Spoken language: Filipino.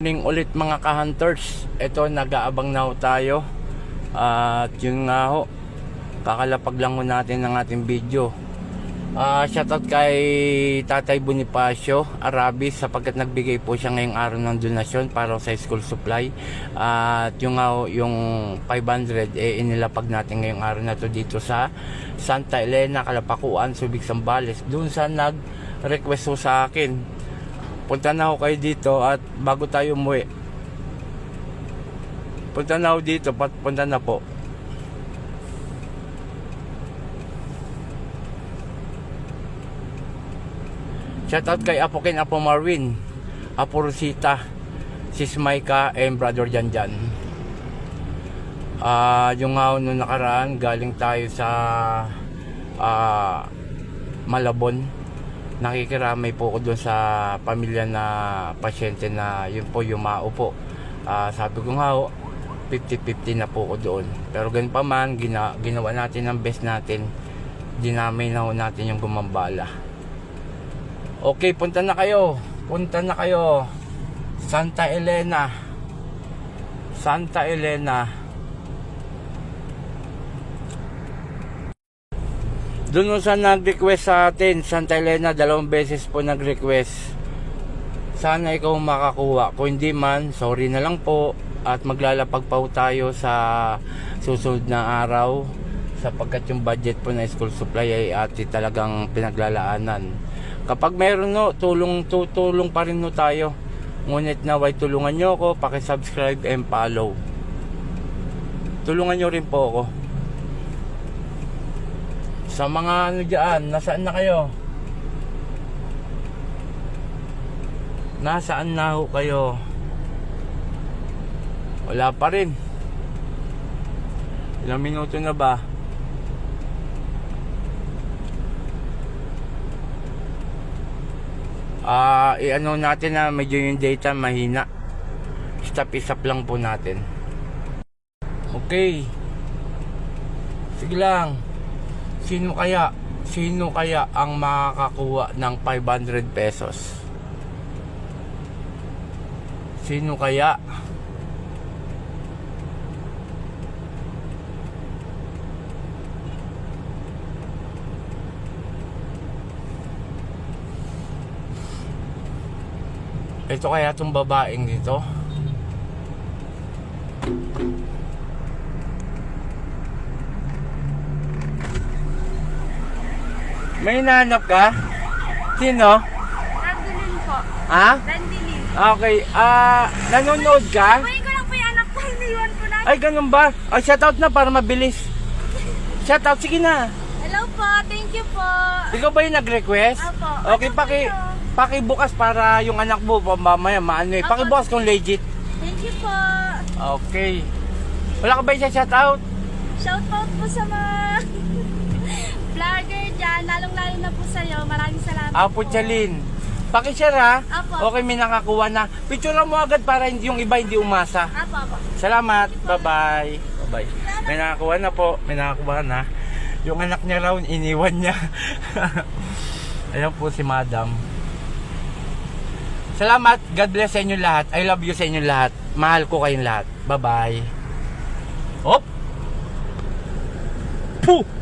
Morning ulit mga ka-hunters. Ito, nag-aabang na ho tayo. At yun nga ho, kakalapag lang ho natin ng ating video. Ah, shoutout kay Tatay Bonifacio Arabis sapagkat nagbigay po siya ngayong araw ng donasyon para sa school supply. At yung nga ho, yung 500 eh inilapag natin ngayong araw na to dito sa Santa Elena, Calapacuan, Subic, Sambales. Doon sa nag-request sa akin punta na ako kayo dito at bago tayo umuwi punta na ako dito punta na po. Shoutout kay Apo Ken Apo Marwin Apo Rosita Sis Maika and Brother Janjan Ah, yung nga nung nakaraan galing tayo sa ah, Malabon nakikiramay po ko doon sa pamilya na pasyente na yun po yumao po. Ah, sabi ko nga ho, 50-50 na po ko doon. Pero ganun pa man, gina, ginawa natin ang best natin. Dinamay na ho natin yung gumambala. Okay, punta na kayo. Punta na kayo. Santa Elena. Santa Elena. Doon sa nag-request sa atin, Santa Elena, dalawang beses po nag-request. Sana ikaw makakuha. Kung hindi man, sorry na lang po. At maglalapag pa tayo sa susunod na araw sapagkat yung budget po na school supply ay ati talagang pinaglalaanan. Kapag meron no, tulong tutulong pa rin no tayo. Ngunit naway tulungan nyo ako, paki-subscribe and follow. Tulungan nyo rin po ako. Sa mga ano dyan, nasaan na kayo? Nasaan na ho kayo? Wala pa rin. Ilang minuto na ba? Ah, i-ano natin na medyo yung data mahina. Stop isap lang po natin. Okay. Sige lang. Sino kaya? Sino kaya ang makakakuha ng 500 pesos? Sino kaya? Ito kaya tong babaeng dito? May hinahanap ka? Sino? Randolin po. Ha? Randolin. Okay, ah, nanonood ka? Kumain ko lang po yung anak ko. Iniwan ko na. Ay, ganun ba? Ay, shoutout na para mabilis. Shoutout, sige na. Hello po. Thank you po. Ikaw ba yung nag-request? Apo. Okay, Ano paki, kayo? pakibukas para yung anak mo pa- mamaya maano eh. Pakibukas kung legit. Thank you po. Okay. Wala ka ba yung shoutout? Shout out po sa mga vlogger dyan. Lalong-lalo na po sa'yo. Maraming salamat Apo po. Chalin. Pakishare ha. Apo. Okay, may nakakuha na. Picture mo agad para hindi yung iba hindi umasa. Apo, apo. Salamat. Bye-bye. Bye-bye. May nakakuha na po. May nakakuha na. Yung anak niya raw, iniwan niya. Ayan po si Madam. Salamat. God bless sa inyo lahat. I love you sa inyo lahat. Mahal ko kayong lahat. Bye-bye. Hop! Puh!